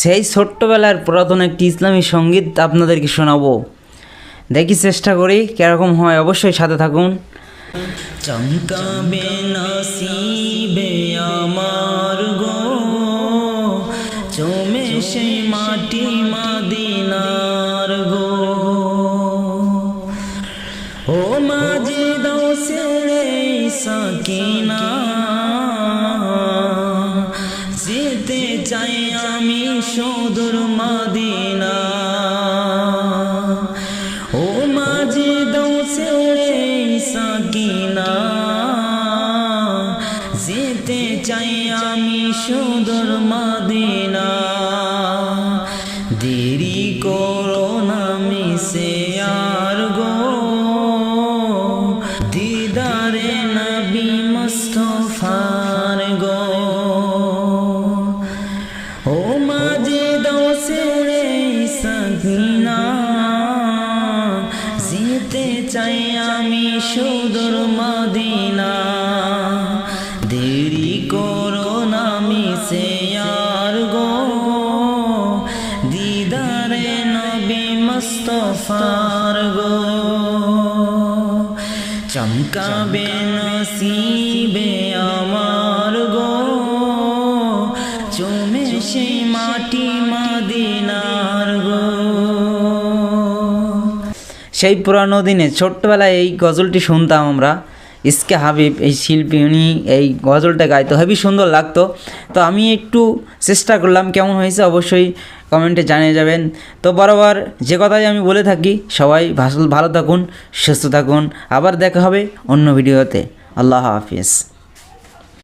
সেই ছোট্টবেলার পুরাতন একটি ইসলামী সংগীত আপনাদেরকে শোনাবো। দেখি চেষ্টা করি, কীরকম হয়, অবশ্যই সাথে থাকুন। চমকাবে নসিবে আমার গো চমে সেই মাটি মাদিনার গো। ও মাঝে দাও সাকিনা যেতে চাই আমি সুদূর মাদিনা। ও মাঝে ছেড়ে সাকিনা। যেতে চাই আমি সুদূর মাদিনা। দেরি করো না মিশে আর গো সাকিনা জিতে চাই আমি সুদূর মদিনা। দেরি করো না মিশে আর গো। দিদারে নবী মুস্তফার গো। চমকাবে নসিবে আমার গো। সেই পুরানো দিনে ছোট্টবেলায় এই গজলটি শুনতাম আমরা। ইসকে হাবিব, এই শিল্পী, উনি এই গজলটা গাইতো। হেবি সুন্দর লাগতো। তো আমি একটু চেষ্টা করলাম কেমন হয়েছে, অবশ্যই কমেন্টে জানিয়ে যাবেন। তো বরাবর যে কথাই আমি বলে থাকি, সবাই ভালো থাকুন, সুস্থ থাকুন। আবার দেখা হবে অন্য ভিডিওতে। আল্লাহ হাফিজ।